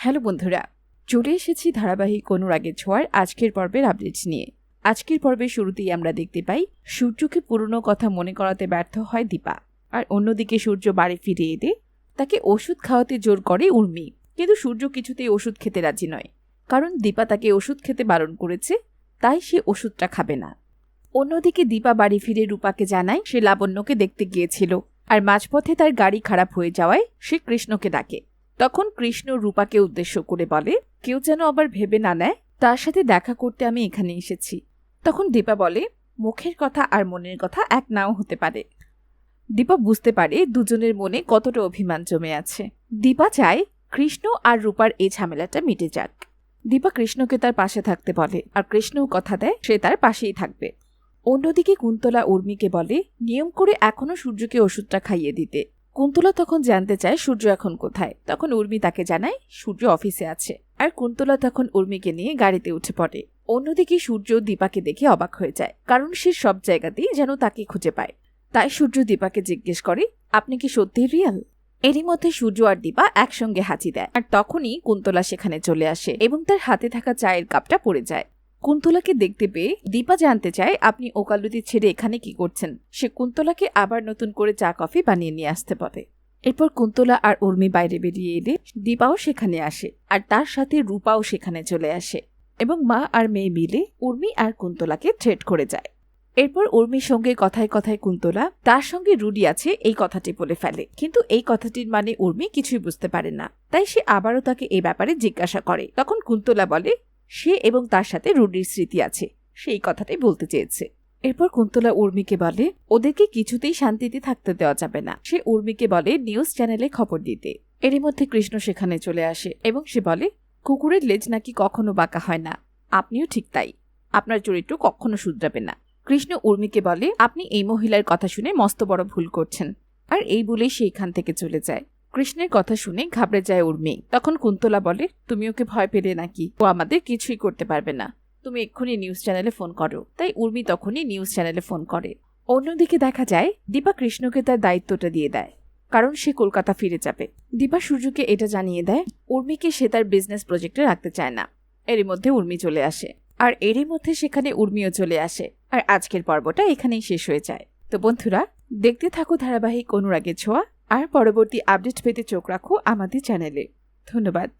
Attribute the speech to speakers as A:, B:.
A: Hello বন্ধুরা, চলে এসেছি ধারাবাহিক অনুরাগের ছোঁয়ার আজকের পর্বের আপডেটস নিয়ে। আজকের পর্বের শুরুতেই আমরা দেখতে পাই, সূর্যকে পুরনো কথা মনে করাতে ব্যর্থ হয় দীপা। আর অন্যদিকে সূর্য বাড়ি ফিরে এলে তাকে ওষুধ খাওয়াতে জোর করে উর্মি। কিন্তু সূর্য কিছুতেই ওষুধ খেতে রাজি নয়। কারণ দীপা তাকে ওষুধ খেতে বারণ করেছে, তাই সে ওষুধটা খাবে না। অন্যদিকে দীপা বাড়ি ফিরে রূপাকে জানায়, সে লাবণ্যকে দেখতে গিয়েছিল। আর মাঝপথে তার গাড়ি খারাপ হয়ে যাওয়ায় সে কৃষ্ণকে ডাকে। তখন কৃষ্ণ রূপাকে উদ্দেশ্য করে বলে, কেউ যেন আবার ভেবে না নেয়, তার সাথে দেখা করতে আমি এখানে এসেছি। তখন দীপা বলে, মুখের কথা আর মনের কথা এক নাও হতে পারে। দীপা বুঝতে পারে দুজনের মনে কতটা অভিমান জমে আছে। দীপা চায় কৃষ্ণ আর রূপার এই ঝামেলাটা মিটে যাক। দীপা কৃষ্ণকে তার পাশে থাকতে বলে, আর কৃষ্ণও কথা দেয়, সে তার পাশেই থাকবে। অন্যদিকে কুন্তলা উর্মিকে বলে, নিয়ম করে এখনও সূর্যকে ওষুধটা খাইয়ে দিতে। কুন্তলা তখন জানতে চায় সূর্য এখন কোথায়। তখন উর্মি তাকে জানায়, সূর্য অফিসে আছে। আর কুন্তলা তখন উর্মিকে নিয়ে গাড়িতে উঠে পড়ে। অন্যদিকে সূর্য দীপাকে দেখে অবাক হয়ে যায়, কারণ সে সব জায়গাতেই যেন তাকে খুঁজে পায়। তাই সূর্য দীপাকে জিজ্ঞেস করে, আপনি কি সত্যি রিয়াল? এরই মধ্যে সূর্য আর দীপা একসঙ্গে হাঁচি দেয়। আর তখনই কুন্তলা সেখানে চলে আসে এবং তার হাতে থাকা চায়ের কাপটা পড়ে যায়। কুন্তলাকে দেখতে পেয়ে দীপা জানতে চায়, আপনি ওকালতি ছেড়ে এখানে কি করছেন? সে কুন্তলাকে আবার নতুন করে চা, কফি বানিয়ে নিয়ে আসতে পারে এরপর কুন্তলা আর উর্মি বাইরে বেরিয়ে এলে দীপাও সেখানে আসে আর তার সাথে রূপাও সেখানে চলে আসে এবং মা আর মেয়ে মিলে উর্মি আর কুন্তলাকে থ্রেট করে যায়। এরপর উর্মির সঙ্গে কথায় কথায় কুন্তলা, তার সঙ্গে রুডি আছে, এই কথাটি বলে ফেলে। কিন্তু এই কথাটির মানে উর্মি কিছুই বুঝতে পারে না। তাই সে আবারও তাকে এই ব্যাপারে জিজ্ঞাসা করে। তখন কুন্তলা বলে সে এবং তার সাথে রুডির স্মৃতি আছে। সেই কথাটাই বলতে চেয়েছে। এরপর কুন্তলা উর্মিকে বলে, ওদেরকে কিছুতেই শান্তিতে থাকতে দেওয়া যাবে না। সে উর্মিকে বলে, নিউজ চ্যানেলে খবর দিতে। এরই মধ্যে কৃষ্ণ সেখানে চলে আসে এবং সে বলে, কুকুরের লেজ নাকি কখনো বাঁকা হয় না। আপনিও ঠিক তাই। আপনার চরিত্র কখনো শুধরাবে না। কৃষ্ণ উর্মিকে বলে, আপনি এই মহিলার কথা শুনে মস্ত বড় ভুল করছেন। আর এই বলেই সে এখান থেকে চলে যায়। কৃষ্ণের কথা শুনে ঘাবড়ে যায় উর্মি। তখন কুন্তলা বলে, তুমি ওকে ভয় পেলে নাকি? ও আমাদের কিছুই করতে পারবে না। তুমি এক্ষুনি নিউজ চ্যানেলে ফোন করো। তাই উর্মি তখনই নিউজ চ্যানেলে ফোন করে। অন্যদিকে দেখা যায়, দীপা কৃষ্ণকে তার দায়িত্বটা দিয়ে দেয়, কারণ সে কলকাতা ফিরে যাবে। দীপা সূর্যকে এটা জানিয়ে দেয়, উর্মিকে সে তার বিজনেস প্রজেক্টে রাখতে চায় না। এরই মধ্যে উর্মি চলে আসে। আর এরই মধ্যে সেখানে উর্মিও চলে আসে। আর আজকের পর্বটা এখানেই শেষ হয়ে যায়। তো বন্ধুরা, দেখতে থাকো ধারাবাহিক অনুরাগের ছোঁয়া। আর পরবর্তী আপডেট পেতে চোখ রাখো আমাদের চ্যানেলে। ধন্যবাদ।